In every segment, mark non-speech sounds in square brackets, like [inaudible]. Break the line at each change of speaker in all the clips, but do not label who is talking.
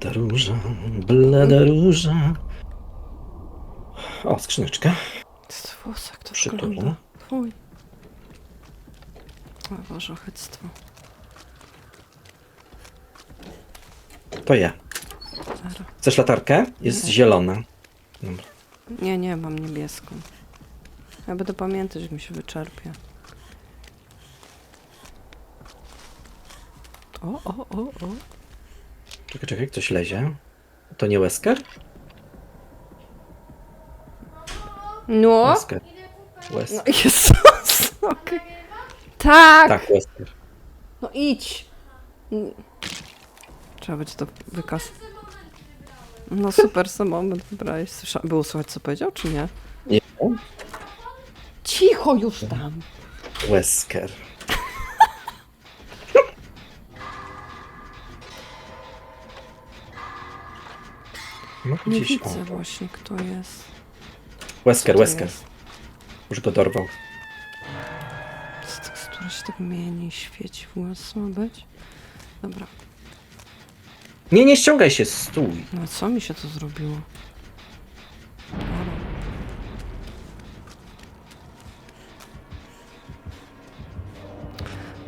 Blada róża, blada róża. O, skrzyneczka.
Z włosek to wygląda. Fuj. O Boże, chyctwo.
To ja.
Zero.
Chcesz latarkę? Jest
Nie.
zielona. Dobra.
Nie, nie, mam niebieską. Ja będę pamiętać, jak mi się wyczerpie. O, o, o, o.
Czekaj, czekaj, ktoś lezie. To nie Wesker?
No!
Wesker. Wes...
No Jezus, [laughs] okej. Tak!
Tak, Wesker.
No idź! Mm. Trzeba będzie to wykaz. No super, sam moment wybrałeś. Słysza... Było słychać, co powiedział, czy nie?
Nie.
Cicho już tam!
Wesker. No,
Nie
gdzieś,
widzę
o.
właśnie, kto jest.
Wesker,
Kto
Wesker.
jest?
Już go dorwał.
Z tekstura się tak mieni i świeci w łez ma być? Dobra.
Nie, nie ściągaj się, stój.
No co mi się to zrobiło? Dobra.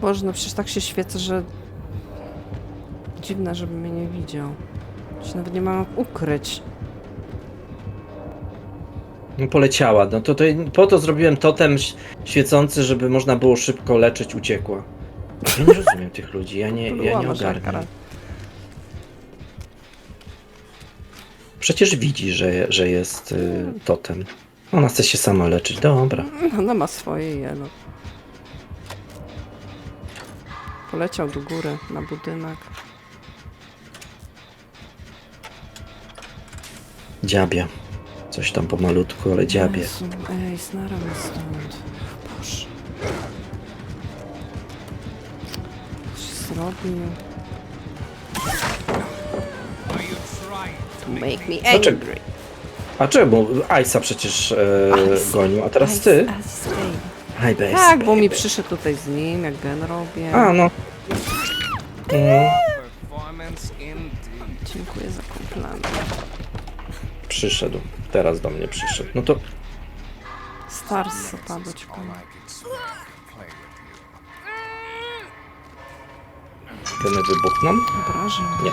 Boże, no przecież tak się świecę, że... Dziwne, żeby mnie nie widział. Się nawet nie mam ukryć.
No, poleciała. No to, to po to zrobiłem totem ś- świecący, żeby można było szybko leczyć, uciekła. Ja nie rozumiem tych ludzi, ja nie, ja nie ogarniam. Przecież widzi, że, że jest y, totem. Ona chce się sama leczyć, dobra.
Ona ma swoje jelo. Poleciał do góry, na budynek.
Dziabie. Coś tam pomalutku, ale dziabie.
Ej, znara mnie stąd. Boże. Co się zrobił? To make me
Dlaczego?
angry.
A czemu? Aisa przecież e, gonił, a teraz
Ice,
ty?
ice, baby.
Hi, baby.
Tak, bo mi przyszedł tutaj z nim, jak gen robię.
A, no. Mm, przyszedł. Teraz do mnie przyszedł. No to
Stars zapadać
All
pan.
I could say. Play with you.
geny wybuchną.
Obrażę.
Nie.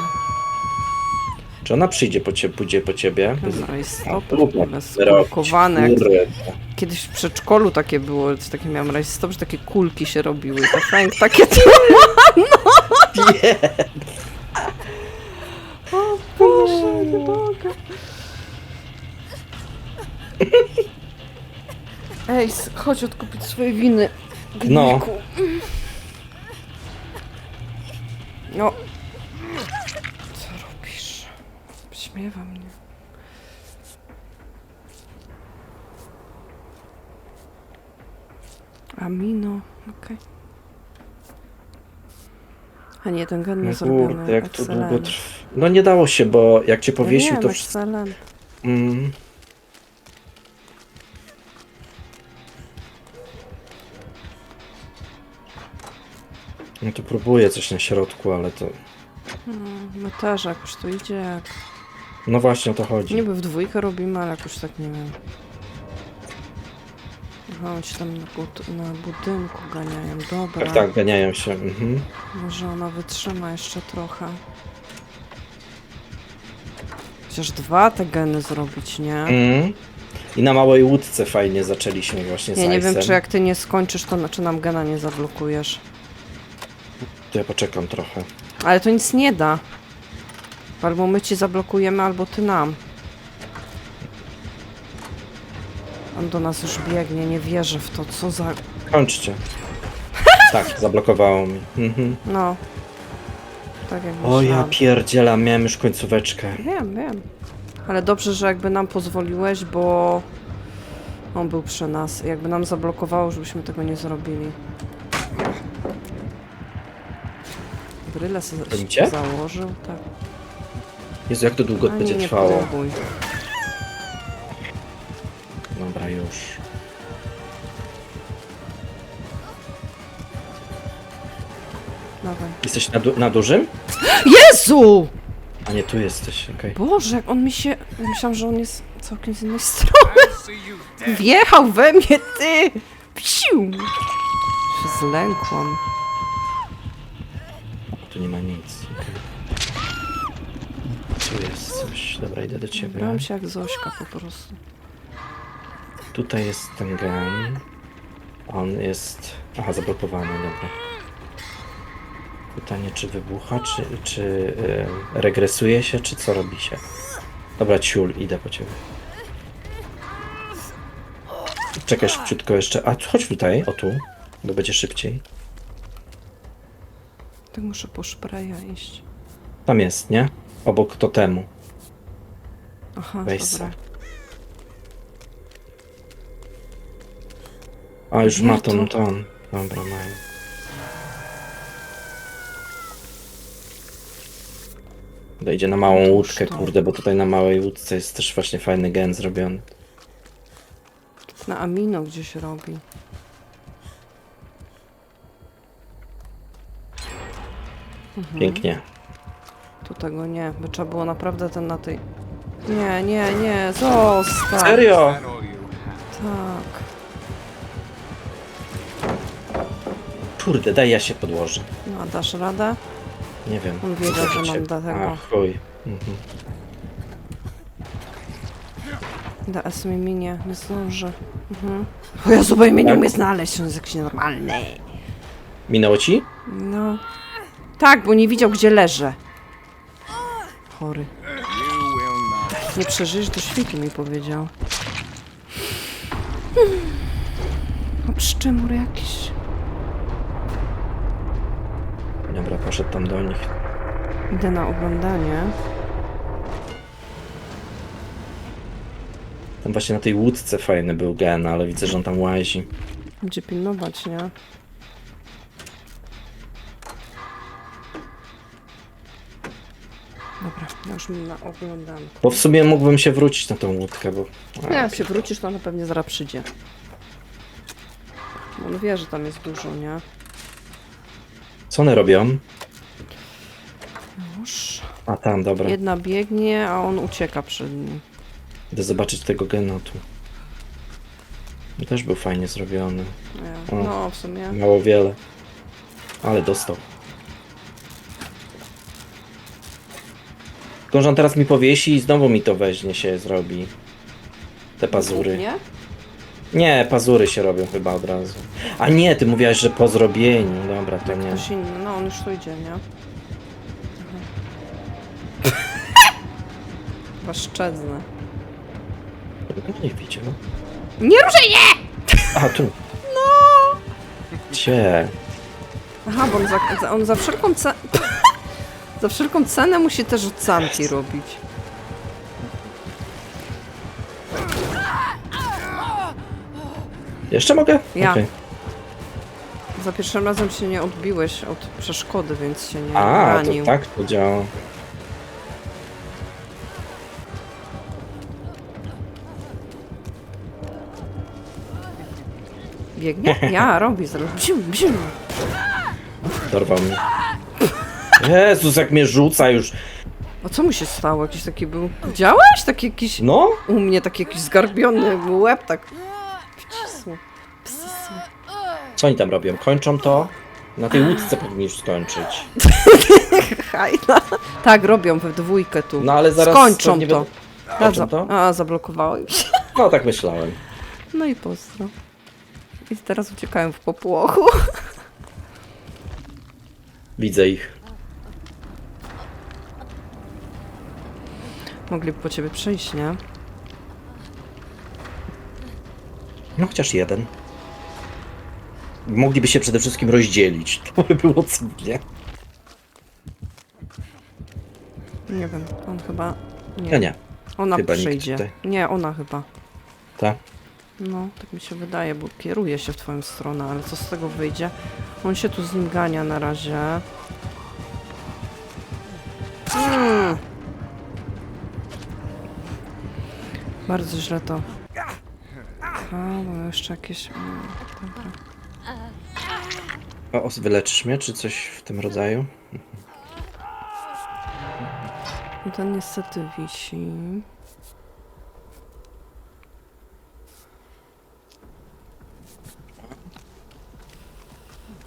Czy ona przyjdzie po ciebie, pójdzie po ciebie?
Jest stopy w
Trudno
ogóle
robić,
skulkowane. Jak
kurde.
kiedyś w przedszkolu takie było, czy takie miałam rajstop, że takie kulki się robiły. To Frank takie to [laughs]
Nie.
O Boże. Ej, chodź odkupić swoje winy.
No.
Gniku. No. Co robisz? Śmiewa mnie. Amino, okej. A nie, ten gen nie
No
zrobiony.
kurde, jak to
Excellent.
długo trwa. No nie dało się, bo jak cię powiesił,
ja
to
wiem,
wszystko...
Excellent.
Mm. No to próbuję coś na środku, ale to...
Mm, My też jakoś to idzie jak...
No właśnie o to chodzi.
Niby w dwójkę robimy, ale jakoś tak nie wiem. Aha, oni się tam na, bud na budynku ganiają. Dobra.
Tak, tak, ganiają się. Mhm.
Może ona wytrzyma jeszcze trochę. Chociaż dwa te geny zrobić, nie?
Mm. I na małej łódce fajnie zaczęliśmy właśnie z
Ja nie wiem, czy jak ty nie skończysz, to na- czy nam gena nie zablokujesz.
To ja poczekam trochę.
Ale to nic nie da. Albo my ci zablokujemy, albo ty nam. On do nas już biegnie, nie wierzę w to, co za...
Kończcie. [laughs] tak, zablokowało mi. Mhm.
No. Tak jak
O ja
myślałam.
pierdziela, miałem już końcóweczkę.
Wiem, wiem. Ale dobrze, że jakby nam pozwoliłeś, bo on był przy nas. Jakby nam zablokowało, żebyśmy tego nie zrobili. Bryle sobie założył, tak.
Jezu, jak to długo
Ani
będzie
nie
trwało.
próbuj.
Dobra, już.
Dawaj.
Jesteś na, du na dużym?
Jezu!
A nie, tu jesteś, okej.
Boże, jak on mi się... Myślałam, że on jest całkiem z innej [laughs] strony. Wjechał we mnie, ty! Psiu! Się zlękłam.
Tu nie ma nic. Tu jest coś. Dobra, idę do ciebie.
Brałam się jak Zośka po prostu.
Tutaj jest ten gen. On jest. Aha, zablokowany, dobra. Pytanie, czy wybucha, czy, czy y, regresuje się, czy co robi się? Dobra, ciul, idę po ciebie. Czekaj szybciutko jeszcze. A chodź tutaj, o tu, bo będzie szybciej.
Tak muszę po szpreja iść.
Tam jest, nie? Obok totemu.
Aha,
Weź
dobra.
se. A już ma tą,
to-
tą. Dobra, mają. Dojdzie na małą łódkę,
to.
kurde, bo tutaj na małej łódce jest też właśnie fajny gen zrobiony.
Na amino gdzieś robi.
Pięknie.
Tu tego nie, by trzeba było naprawdę ten na tej... Nie, nie, nie, zostaw.
Serio?
Tak.
Kurde, daj ja się podłożę.
No, a dasz radę?
Nie wiem.
On wiedział, że mam do tego.
A, chuj. Mhm.
DS mi minie, nie zdąży. Mhm. O Jezu, bo ja mnie nie
Tak?
umie znaleźć, on jest jakiś normalny.
Minęło ci?
No. Tak, bo nie widział, gdzie leżę. Chory. Nie przeżyjesz do świtu, mi powiedział. O, pszczemur jakiś.
Dobra, poszedł tam do nich.
Idę na oglądanie.
Tam właśnie na tej łódce fajny był gen, ale widzę, że on tam łazi.
Będzie pilnować, nie? Dobra, ja już na oglądam.
Bo w sumie mógłbym się wrócić na tą łódkę, bo...
Nie, jak się wrócisz, to ona pewnie zaraz przyjdzie. On wie, że tam jest dużo, nie?
Co one robią?
Już.
A tam, dobra.
Jedna biegnie, a on ucieka przed nim.
Idę zobaczyć tego genotu. Też był fajnie zrobiony.
Nie.
O.
No, w sumie.
Mało wiele. Ale dostał. Tylko, że on teraz mi powiesi i znowu mi to weźmie się zrobi. Te pazury.
Nie?
Nie, pazury się robią chyba od razu. A nie, ty mówiłaś, że po zrobieniu. Dobra, to nie.
Ktoś inny. No, on już tu idzie, nie? Chyba.
Nie widział.
Nie ruszaj nie!
A, tu. No! Gdzie?
Aha, bo on za, za, on za wszelką cenę... za wszelką cenę musi te rzucanki robić.
Jeszcze mogę?
Ja.
Okej.
Za pierwszym razem się nie odbiłeś od przeszkody, więc się nie
A,
ranił.
to tak to działa.
Biegnie? Ja, robi zaraz. Bziu, bziu.
Dorwał mnie. Jezus, jak mnie rzuca już.
A co mu się stało? Jakiś taki był... Widziałeś? Taki jakiś...
No?
U mnie taki jakiś zgarbiony łeb, tak... Wcisło. Wsisło.
Co oni tam robią? Kończą to? Na tej łódce powinni już skończyć. [laughs]
Hajna. Tak, robią we dwójkę tu.
No ale zaraz...
Skończą
pewnie
to.
będą-
A,
Skończą
za...
to?
A, zablokowało się. [laughs]
No tak myślałem.
No i pozdro. I teraz uciekają w popłochu.
Widzę ich.
Mogliby po ciebie przyjść, nie?
No chociaż jeden. Mogliby się przede wszystkim rozdzielić. [laughs] To by było cudnie.
Nie wiem, on chyba... Nie.
Ja nie.
Ona
chyba nikt
przyjdzie.
tutaj.
Nie, ona chyba.
Tak?
No, tak mi się wydaje, bo kieruje się w twoją stronę, ale co z tego wyjdzie? On się tu z nim gania na razie. Bardzo źle to. A, bo jeszcze jakieś... Dobra.
O, wyleczysz mnie, czy coś w tym rodzaju?
No ten niestety wisi.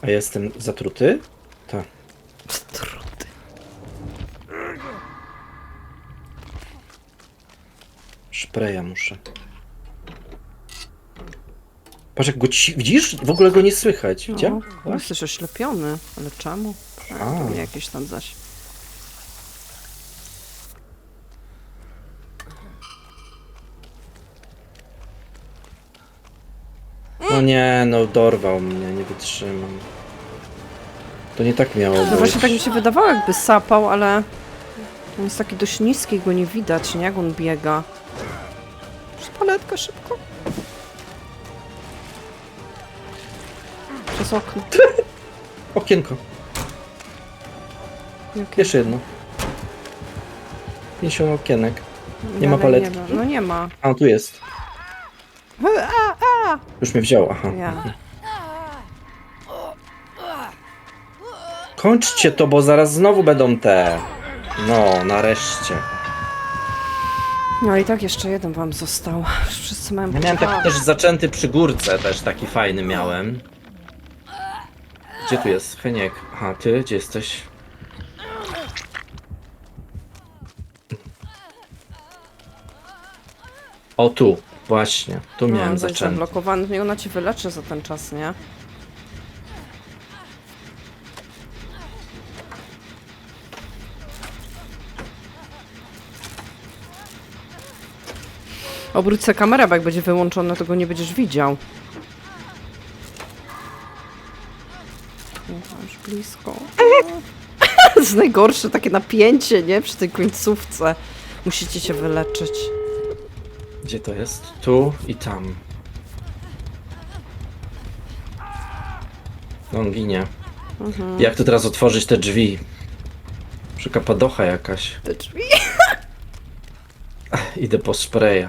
A jestem zatruty? Szpreja muszę. Patrz jak go ci... Widzisz? W ogóle go nie słychać.
No,
Widział?
jesteś oślepiony, ale czemu?
A.
Pewnie jakieś tam zaś.
No nie, no dorwał mnie, nie wytrzymam. To nie tak miało
No
być.
właśnie tak mi się wydawało, jakby sapał, ale on jest taki dość niski, go nie widać, nie? Jak on biega. Paletka szybko. Przez okno. [laughs]
Okienko.
Jakie?
Jeszcze jedno. 50 okienek. nie ma
Dalej
paletki.
ma. No nie ma.
A, tu jest.
A, a,
Już mnie wziął, aha.
ja.
Kończcie to, bo zaraz znowu będą te. No, nareszcie.
No i tak jeszcze jeden wam został. Już wszyscy mają
Ja miałem taki też zaczęty przy górce, też taki fajny miałem. Gdzie tu jest? Heniek. Aha, ty? Gdzie jesteś? O, tu. Właśnie. Tu
No,
miałem zaczęty.
zablokowany. Nie, ona ci wyleczy za ten czas, nie? Obróć se kamerę, bo jak będzie wyłączone, to go nie będziesz widział. Już blisko. [laughs] To jest najgorsze takie napięcie, nie? Przy tej końcówce. Musicie się wyleczyć.
Gdzie to jest? Tu i tam. No, On ginie.
Mhm.
Jak tu teraz otworzyć te drzwi? Szuka padocha jakaś.
Te drzwi. [laughs]
Idę po spraya.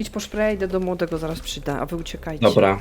Idź po idę do młodego, zaraz przyjdę, a wy uciekajcie.
Dobra.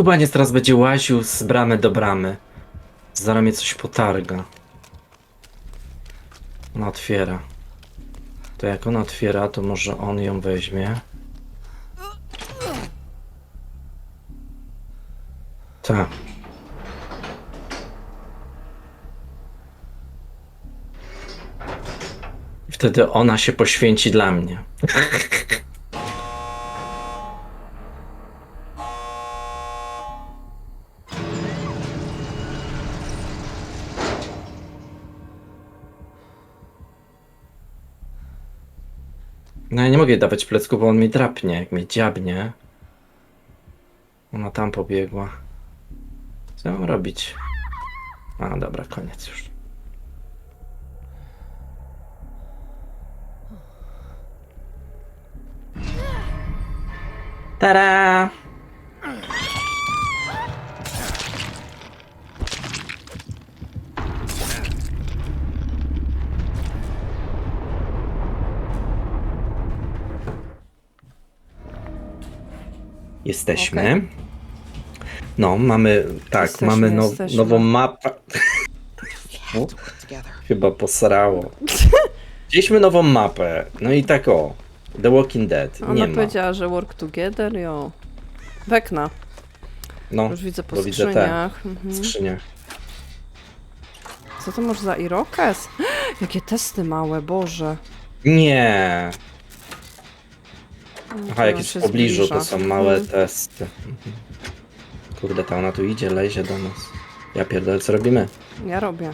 Kubaniec teraz będzie łaził z bramy do bramy. Zaraz mnie coś potarga. Ona otwiera. To jak ona otwiera, to może on ją weźmie. Tak. Wtedy ona się poświęci dla mnie. [laughs] No ja nie mogę jej dawać plecku, bo on mi drapnie, jak mnie dziabnie. Ona tam pobiegła. Co mam robić? A, dobra, koniec już. Tada! Jesteśmy.
Okej.
No, mamy, tak,
Jesteśmy,
mamy now,
jesteśmy.
nową mapę. [laughs] Chyba posrało. Wzięliśmy nową mapę. No i tak o. The Walking Dead.
Ona
nie ma.
powiedziała, że work together, jo. Wekna.
No,
Już widzę po
bo widzę
skrzyniach. Mhm.
skrzynia.
Co to może za Irokes? [gasps] Jakie testy małe, Boże.
Nie. Aha,
To
jak jest
się
w pobliżu, to
zbliża.
są małe
Mhm.
testy. Mhm. Kurde, ta ona tu idzie, lezie do nas. Ja pierdolę, co robimy?
Ja robię.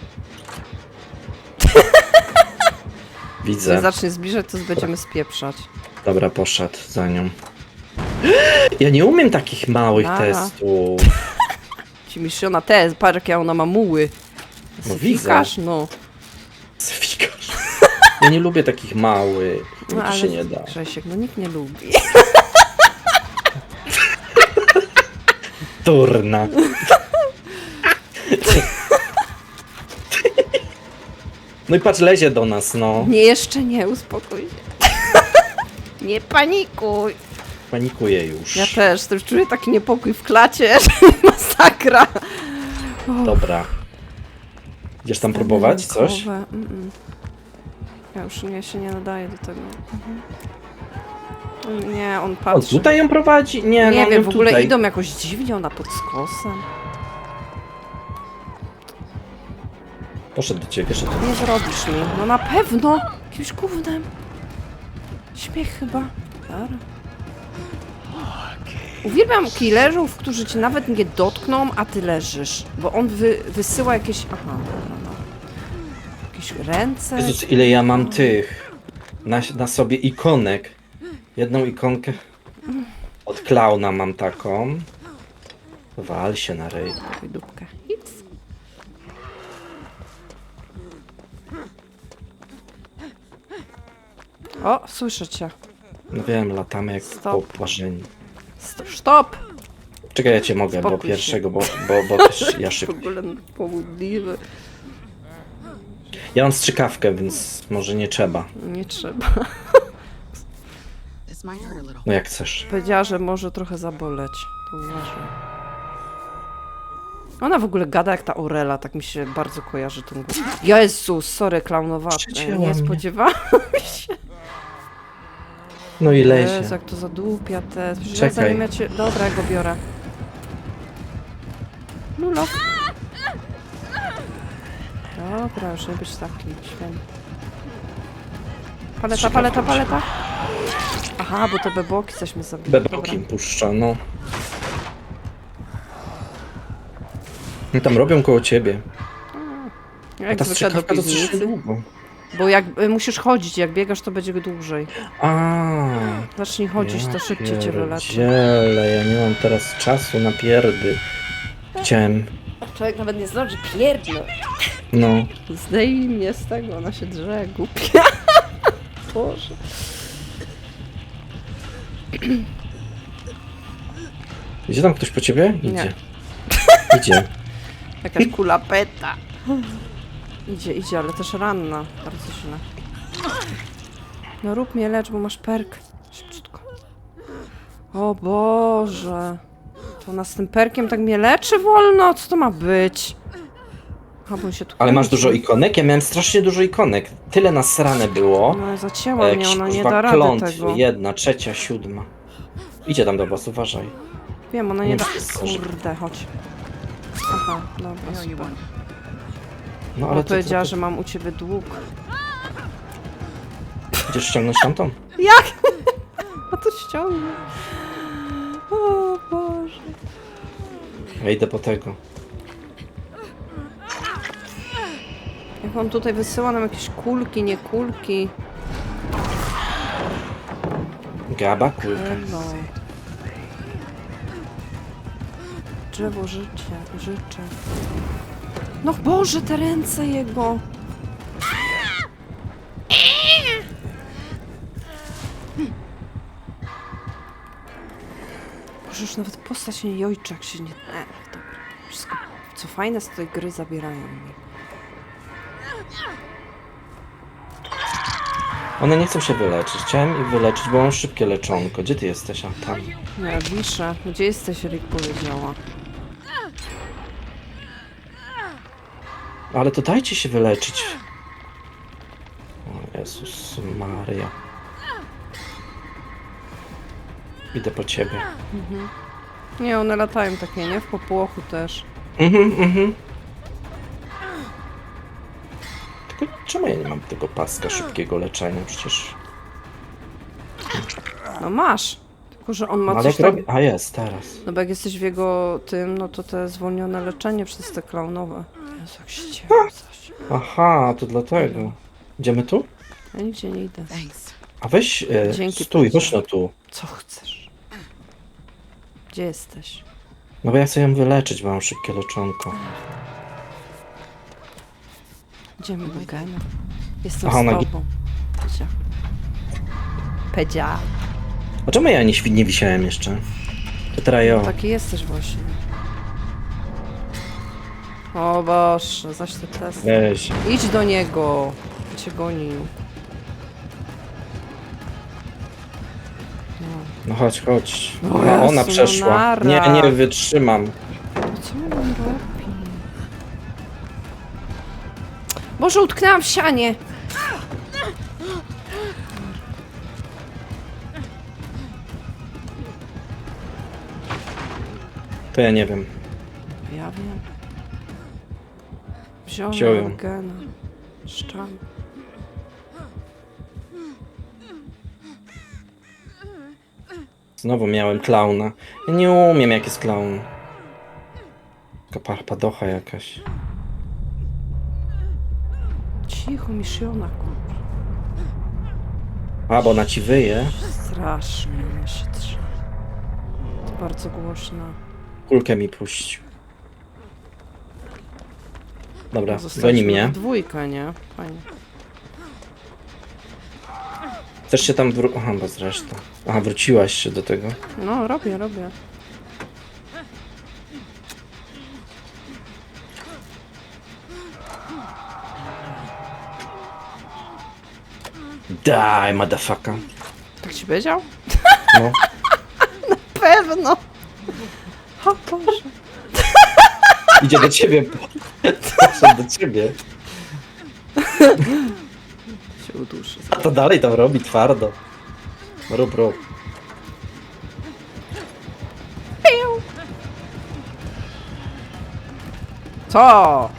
Widzę.
Jak zacznie zbliżać, to będziemy spieprzać.
Dobra, poszedł za nią. [gasps] Ja nie umiem takich małych
Nara.
testów.
Ci mistrzona te, patrz jakie ona ma muły.
No widzę.
No.
Ja nie lubię takich małych. No, to się nie da.
Grzesiek, no nikt nie lubi.
Turna. No i patrz, lezie do nas, no.
Nie, jeszcze nie, uspokój się. nie panikuj.
Panikuję już.
Ja też, też czuję taki niepokój w klacie, [laughs] że masakra.
Dobra. Idziesz tam próbować coś?
Rynkowe, mm-mm. Ja już nie, się nie nadaję do tego. Mhm. Nie, on
O,
patrzy.
tutaj ją prowadzi? Nie,
nie
no,
wiem,
no
w ogóle
tutaj.
idą jakoś dziwnie, ona pod skosem.
Poszedł do ciebie, że to...
Nie zrobisz mi. No na pewno. Jakimś gównem. Śmiech chyba. Dobra. Uwielbiam killerów, którzy cię nawet nie dotkną, a ty leżysz. Bo on wy, wysyła jakieś... Aha, dobra, no. Jakieś ręce.
Jezus, ile ja mam tych na, na sobie ikonek. Jedną ikonkę od klauna mam taką. Wal się na.
Dawaj. Hips. O, słyszę cię.
No wiem, latamy jak
Stop.
poparzeni.
St- Stop!
Czekaj, ja cię mogę, bo
Spokój się.
pierwszego, bo, bo, bo [laughs] też ja
W
szybko.
ogóle pobudliwy.
Ja mam strzykawkę, więc może nie trzeba.
Nie trzeba.
This might hurt a little.
No jak chcesz.
Powiedziała, że może trochę zaboleć. To uważaj. Ona w ogóle gada jak ta Orela, tak mi się bardzo kojarzy ten głos. Jezus, sorry, klaunowate.
Przycięła
Nie
mnie.
spodziewałam się.
No i
Jezu,
lezie.
jak to zadupia te. Przecież ja
Czekaj.
zanim ja cię... Dobra, ja go biorę. Lulo. Dobra, już nie być taki święty. Paleta, paleta, paleta. Aha, bo te beboki cośmy zabili.
Beboki puszcza, no. No tam robią koło ciebie.
Dobra.
A
Jak
ta
zwykle do
strzykawka to coś
piwnicy.
długo.
Bo jak y, musisz chodzić, jak biegasz, to będzie dłużej.
A.
Zacznij chodzić, to szybciej cię wyleczy.
Pierdziele, ja nie mam teraz czasu na pierdy. Chciałem,
Człowiek nawet nie zdąży pierdnąć.
No.
Zdejmij mnie z tego, ona się drze, głupia. [laughs] Boże.
Idzie tam ktoś po ciebie? Idzie.
Nie. [laughs]
Idzie.
Jakaś kulapeta. Idzie, idzie, ale też ranna. Bardzo źle. No rób mnie lecz, bo masz perk. Szybciutko. O Boże. To ona z tym perkiem tak mnie leczy wolno? Co to ma być? Się tu
Ale masz dużo ikonek? Ja miałem strasznie dużo ikonek. Tyle nasrane było.
No zacięła
E,
mnie, ona nie da rady
klątwy.
tego.
Jedna, trzecia, siódma. Idzie tam do was, uważaj.
Wiem, ona nie
Nie
da...
że-
Kurde, chodź. Aha, dobra, super.
No
Ale
to,
powiedziała,
to,
że mam u ciebie dług.
to, idziesz ściągnąć tamtą?
Jak? A [laughs] to ściągnę. O Boże.
Ja idę po tego.
Jak on tutaj wysyła nam jakieś kulki, nie kulki.
Gaba, kulka.
Hello. Drzewo życia, życzę. No Boże, te ręce jego. Boże, już nawet postać nie jojczy, jak się nie... E, dobra. Wszystko, co fajne z tej gry zabierają mi.
One nie chcą się wyleczyć. Chciałem ich wyleczyć, bo mam szybkie leczonko. Gdzie ty jesteś? A tam.
Nie, wiszę. Gdzie jesteś, Rick powiedziała.
Ale to dajcie się wyleczyć. O Jezus Maria. Idę po ciebie.
Nie, one latają takie, nie? W popłochu też.
Mhm, mhm. Czemu ja nie mam tego paska szybkiego leczenia? Przecież...
No masz. Tylko, że on ma
No, ale
coś
jak
tak...
robię... A jest, teraz.
No bo jak jesteś w jego tym, no to te zwolnione leczenie przez te klaunowe. Jezu, jak ściemno coś.
Aha, to dlatego. Idziemy tu?
Ja nigdzie nie idę.
Thanks.
A weź... E,
Dzięki,
stój, chodź no tu.
Co chcesz? Gdzie jesteś?
No bo ja chcę ją wyleczyć, bo mam szybkie leczonko.
Idziemy do gena. Jestem
Aha,
z
ona
tobą. Pedzia. Pedzia.
A czemu ja nie, świ- nie wisiałem jeszcze? To teraz ja.
Taki jesteś właśnie. O Boże, zaś te testy.
Weź.
Idź do niego. Cię goni. No.
No chodź, chodź.
O
No, ona
Jezu,
przeszła.
nara.
Nie, nie wytrzymam.
Boże, utknęłam w sianie.
To ja nie wiem.
Ja wiem. Wziąłem
Wziął ją.
gena. Szczam.
Znowu miałem klauna. Ja nie umiem jak jest klaun. Taka padocha jakaś.
Cicho, Mishiona, kurwa.
A, bo ona ci wyje.
Strasznie ona się trze. To bardzo głośno.
Kulkę mi puścił. Dobra, goni
Zostaliśmy
mnie.
w dwójkę, nie? Fajnie.
Też się tam wró... Aha, bo zresztą. Aha, wróciłaś się do tego.
No, robię, robię.
Daj, motherfucker.
Tak ci powiedział?
No. [laughs]
Pewno. O Boże.
Idzie do ciebie. Proszę do ciebie.
Się uduszy.
A to dalej tam robi twardo. Rób, rób.
Co?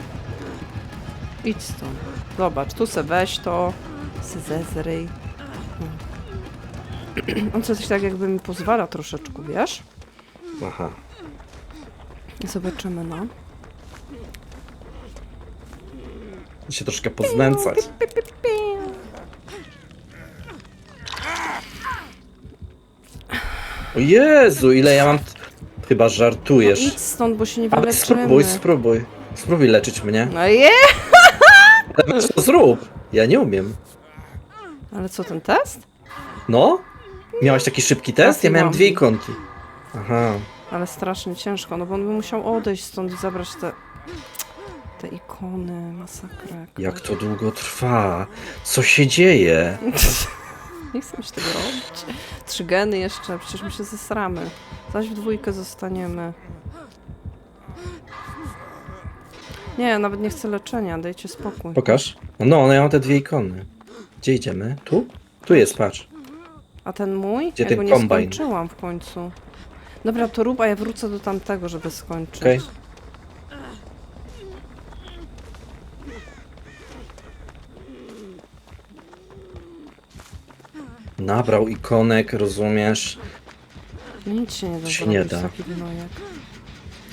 Idź stąd. Zobacz, tu se weź to. Se zezryj. Hmm. On coś tak jakby mi pozwala troszeczkę, wiesz?
Aha.
Zobaczymy, no.
Się troszkę poznęcać. O Jezu, ile ja mam... Chyba żartujesz.
Idź stąd, bo się nie
Ale
wyleczymy.
spróbuj, spróbuj. Spróbuj leczyć mnie.
No je!
Ale weź to zrób. Ja nie umiem.
Ale co, ten test?
No? Miałaś taki szybki test? Ja miałem dwie ikonki. Aha.
Ale strasznie ciężko, no bo on by musiał odejść stąd i zabrać te... Te ikony, masakra. jakaś.
Jak to długo trwa? Co się dzieje? [laughs]
Nie chcę się tego robić. Trzy geny jeszcze, przecież my się zesramy. Zaś w dwójkę zostaniemy. Nie, nawet nie chcę leczenia, dajcie spokój.
Pokaż. No, no ja mam te dwie ikony. Gdzie idziemy? Tu? Tu jest, patrz.
A ten mój?
Gdzie
ja
ten
go nie
kombajn?
skończyłam w końcu. Dobra, to rób, a ja wrócę do tamtego, żeby skończyć.
Okej. Nabrał ikonek, rozumiesz?
No nic się nie da
To się
zrobić,
nie da.
taki gnojek.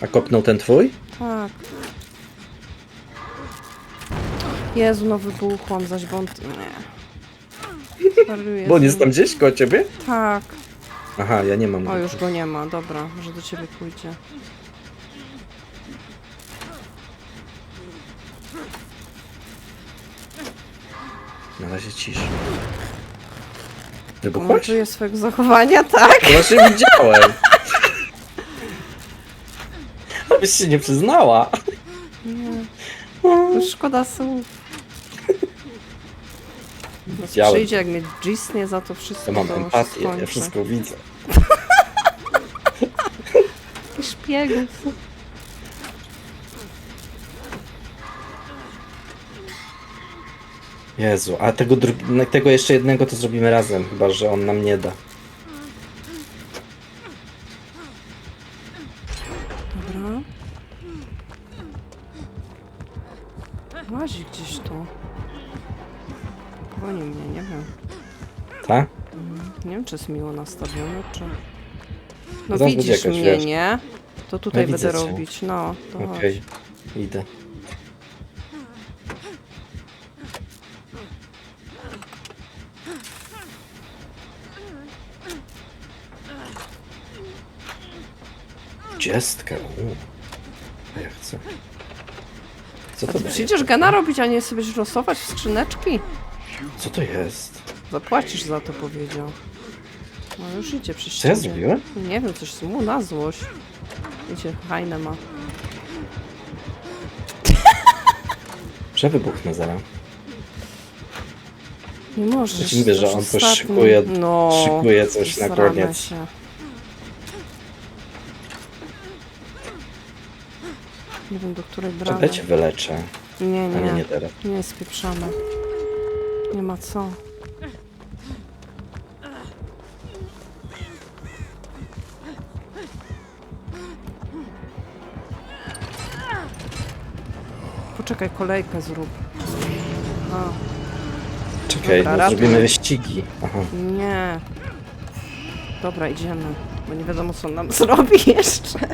A kopnął ten twój?
Tak. Jezu, no wybuchłam zaś, bo on... Nie.
Bo on
z
jest tam gdzieś koło ciebie?
Tak.
Aha, ja nie mam.
O, już go nie ma, dobra, może do ciebie pójdzie.
Na razie cisz. Wybuchłaś?
Komentuję swojego zachowania, [laughs] tak?
Właśnie widziałem. Abyś się nie przyznała.
Nie. Szkoda słów. No,
Widziałem.
przyjdzie, jak mnie gisnie za to wszystko,
Ja mam
to
empatię, ja wszystko widzę. [laughs]
I szpiegów.
Jezu, a tego, dru- tego jeszcze jednego to zrobimy razem, chyba że on nam nie da.
Wiem, czy jest miło nastawiony, czy... No
Zaraz będzie
widzisz
jakaś,
mnie,
wiesz.
nie? To tutaj
Ja
będę
cię.
robić, no. To chodź.
Okej, idę. dwudziestkę. u. A ja chcę. Co
A
to
ty
daje?
przyjdziesz gena robić, a nie sobie losować w skrzyneczki?
Co to jest?
Zapłacisz za to, powiedział. No już idzie przy
Co ja zrobiłem?
Nie wiem, coś mu na złość. Idzie, hajne ma.
Że wybuchnę zaraz.
Nie możesz.
Mówię,
to
że on coś
ostatni.
szykuje-
no,
szykuje coś na koniec.
Się. Nie wiem, do której bramy.
Czekaj, cię wyleczę.
Nie,
nie,
nie.
nie teraz.
Nie jest spieprzane. Nie ma co. Poczekaj, kolejkę zrób.
Czekaj,
Dobra,
no,
ratuj.
zrobimy wyścigi. Aha.
nie. Dobra, idziemy. Bo nie wiadomo, co on nam [laughs] zrobi jeszcze. [laughs]